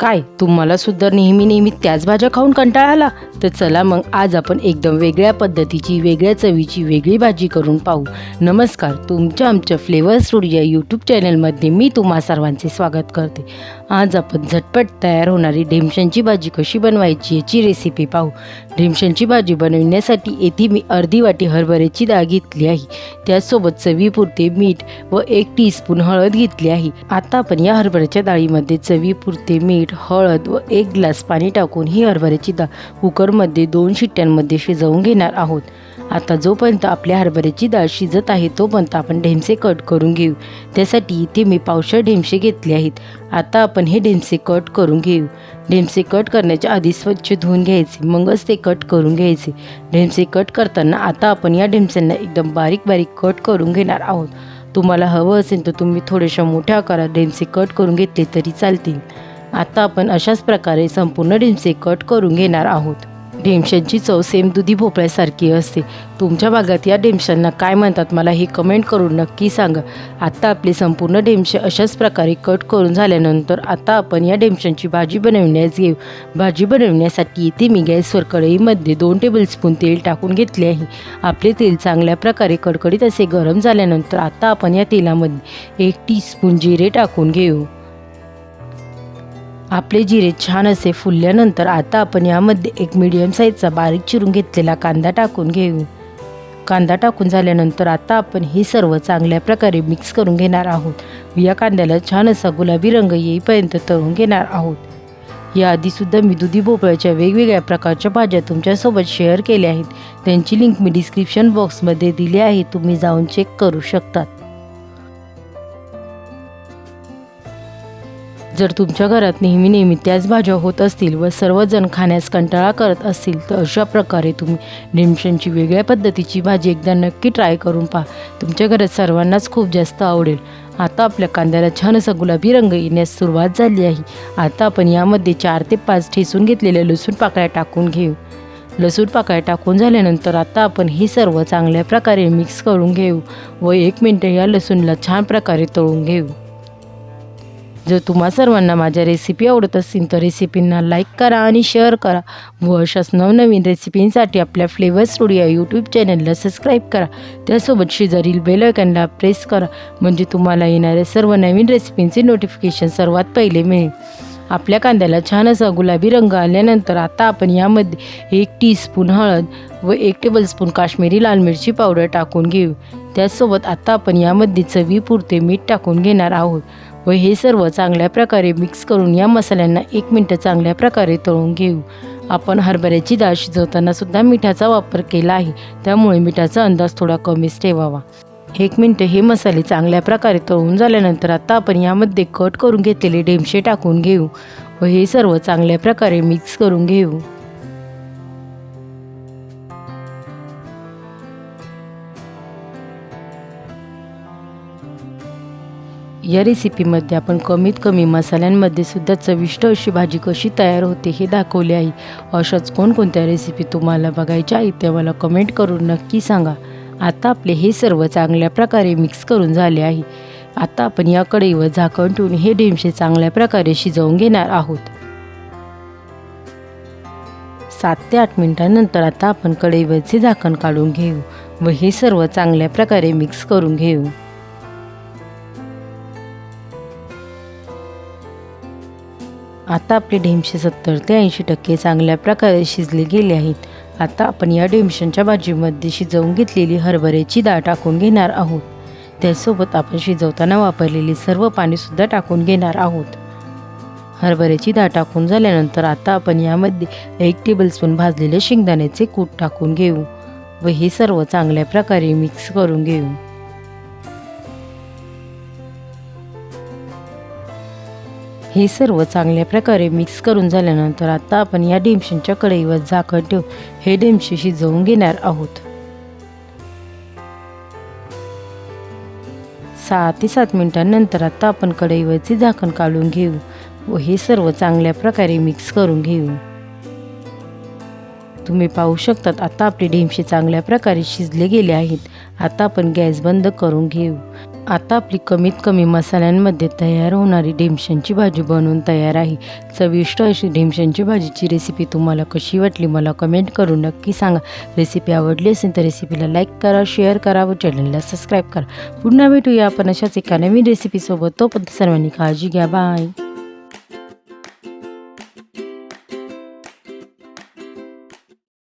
काय तुम्हाला सुद्धा नेहमी नेहमी त्याच भाज्या खाऊन कंटाळा आला? तर चला मग आज आपण एकदम वेगळ्या पद्धतीची वेगळ्या चवीची वेगळी भाजी करून पाहू. नमस्कार तुमच्या आमच्या फ्लेवर स्टुडिओ या यूट्यूब चॅनलमध्ये मी तुम्हा सर्वांचे स्वागत करते. आज आपण झटपट तयार होणारी ढेमशांची भाजी कशी बनवायची याची रेसिपी पाहू. ढेमशांची भाजी बनवण्यासाठी येथे मी अर्धी वाटी हरभऱ्याची डाळ घेतली आहे. त्याचसोबत चवीपुरते मीठ व एक टीस्पून हळद घेतली आहे. आता आपण या हरभऱ्याच्या डाळीमध्ये चवीपुरते मीठ हळद व एक ग्लास पाणी टाकून ही हरभऱ्याची डाळ कुकरमध्ये दोन शिट्ट्यांमध्ये शिजवून घेणार आहोत. आता जोपर्यंत आपल्या हरभऱ्याची डाळ शिजत आहे तोपर्यंत आपण ढेमसे कट करून घेऊ. त्यासाठी इथे मी पावशर ढेमसे घेतले आहेत. आता आपण हे ढेमसे कट करून घेऊ. ढेमसे कट करण्याच्या आधी स्वच्छ धुवून घ्यायचे मगच ते कट करून घ्यायचे. ढेमसे कट करताना आता आपण या ढेमस्यांना एकदम बारीक बारीक कट करून घेणार आहोत. तुम्हाला हवं असेल तर तुम्ही थोड्याशा मोठ्या आकारात ढेमसे कट करून घेतले तरी चालतील. आता आपण अशाच प्रकारे संपूर्ण ढेमसे कट करून घेणार आहोत. ढेमशांची चव सेम दुधी भोपळ्यासारखी असते. तुमच्या भागात या ढेमशांना काय म्हणतात मला हे कमेंट करून नक्की सांगा. आत्ता आपले संपूर्ण ढेमशे अशाच प्रकारे कट करून झाल्यानंतर आता आपण या ढेमशांची भाजी बनवण्यास घेऊ भाजी बनवण्यासाठी इथे मी गॅसवर कढईमध्ये दोन टेबलस्पून तेल टाकून घेतले आहे. आपले तेल चांगल्या प्रकारे कडकडीत असे गरम झाल्यानंतर आता आपण या तेलामध्ये एक टीस्पून जिरे टाकून घेऊ. आपले जिरे छान असे फुलल्यानंतर आता आपण यामध्ये एक मीडियम साईजचा बारीक चिरून घेतलेला कांदा टाकून घेऊ. कांदा टाकून झाल्यानंतर आता आपण हे सर्व चांगल्या प्रकारे मिक्स करून घेणार आहोत. या कांद्याला छान असा गुलाबी रंग येईपर्यंत तळून घेणार आहोत. याआधीसुद्धा मी दुधी भोपळ्याच्या वेगवेगळ्या प्रकारच्या भाज्या तुमच्यासोबत शेअर केल्या आहेत. त्यांची लिंक मी डिस्क्रिप्शन बॉक्समध्ये दिली आहे. तुम्ही जाऊन चेक करू शकतात. जर तुमच्या घरात नेहमी नेहमी त्याच भाज्या होत असतील व सर्वजण खाण्यास कंटाळा करत असतील तर अशा प्रकारे तुम्ही ढेमशांची वेगळ्या पद्धतीची भाजी एकदा नक्की ट्राय करून पहा. तुमच्या घरात सर्वांनाच खूप जास्त आवडेल. आता आपल्या कांद्याला छान असा गुलाबी रंग येण्यास सुरुवात झाली आहे. आता आपण यामध्ये चार ते पाच ठेसून घेतलेल्या लसूण पाकळ्या टाकून घेऊ. लसूण पाकळ्या टाकून झाल्यानंतर आता आपण हे सर्व चांगल्या प्रकारे मिक्स करून घेऊ व एक मिनटं या लसूणला छान प्रकारे तळून घेऊ. जर तुम्हा सर्वांना माझ्या रेसिपी आवडत असतील तर रेसिपींना लाईक करा आणि शेअर करा. व अशाच नवनवीन रेसिपींसाठी आपल्या फ्लेवर स्टुडिओ यूट्यूब चॅनलला सबस्क्राईब करा. त्यासोबत शेजारील बेल प्रेस करा म्हणजे तुम्हाला येणाऱ्या सर्व नवीन रेसिपींचे नोटिफिकेशन सर्वात पहिले मिळेल. आपल्या कांद्याला छान असा गुलाबी रंग आल्यानंतर आता आपण यामध्ये एक टीस्पून हळद व एक टेबलस्पून काश्मीरी लाल मिरची पावडर टाकून घेऊ. त्याचसोबत आता आपण यामध्ये चवीपुरते मीठ टाकून घेणार आहोत. व हे सर्व चांगल्या प्रकारे मिक्स करून या मसाल्यांना एक मिनटं चांगल्या प्रकारे तळून घेऊ. आपण हरभऱ्याची डाळ शिजवताना सुद्धा मिठाचा वापर केला आहे. त्यामुळे मिठाचा अंदाज थोडा कमीच ठेवावा. एक मिनटं हे मसाले चांगल्या प्रकारे तळून झाल्यानंतर आता आपण यामध्ये कट करून घेतलेले डेमशे टाकून घेऊ व हे सर्व चांगल्या प्रकारे मिक्स करून घेऊ. या रेसिपीमध्ये आपण कमीत कमी मसाल्यांमध्ये सुद्धा चविष्ट अशी भाजी कशी तयार होते हे दाखवले आहे. अशाच कोणकोणत्या रेसिपी तुम्हाला बघायच्या आहेत त्या मला कमेंट करून नक्की सांगा. आता आपले हे सर्व चांगल्या प्रकारे मिक्स करून झाले आहे. आता आपण या कढईवर झाकण ठेवून हे ढेमशे चांगल्या प्रकारे शिजवून घेणार आहोत. सात ते आठ मिनिटांनंतर आता आपण कढईवरचे झाकण काढून घेऊ व हे सर्व चांगल्या प्रकारे मिक्स करून घेऊ. आता आपले ढेमशे सत्तर ते ऐंशी टक्के चांगल्या प्रकारे शिजले गेले आहेत. आता आपण या ढेमशांच्या भाजीमध्ये शिजवून घेतलेली हरभऱ्याची डाळ टाकून घेणार आहोत. त्यासोबत आपण शिजवताना वापरलेली सर्व पाणीसुद्धा टाकून घेणार आहोत. हरभऱ्याची डाळ टाकून झाल्यानंतर आता आपण यामध्ये एक टेबलस्पून भाजलेले शेंगदाण्याचे कूट टाकून घेऊ व हे सर्व चांगल्या प्रकारे मिक्स करून घेऊ. हे सर्व चांगल्या प्रकारे मिक्स करून झाल्यानंतर आता आपण या डेमशींच्या कढईवर झाकण ठेवून हे डेमशे शिजवून घेणार आहोत. सहा ते सात मिनिटांनंतर आता आपण कढईवरचे झाकण काढून घेऊ व हे सर्व चांगल्या प्रकारे मिक्स करून घेऊ. तुम्ही पाहू शकतात आता आपले ढेमशे चांगल्या प्रकारे शिजले गेले आहेत. आता आपण गॅस बंद करून घेऊ. आता आपली कमीत कमी मसाल्यांमध्ये तयार होणारी ढेमशांची भाजी बनवून तयार आहे. चविष्ट अशी ढेमशांची भाजीची रेसिपी तुम्हाला कशी वाटली मला कमेंट करून नक्की सांगा. रेसिपी आवडली असेल तर रेसिपीला लाईक करा शेअर करा व चॅनलला सबस्क्राईब करा. पुन्हा भेटूया आपण अशाच एका नवीन रेसिपीसोबत तोपर्यंत सर्वांनी काळजी घ्या. बाय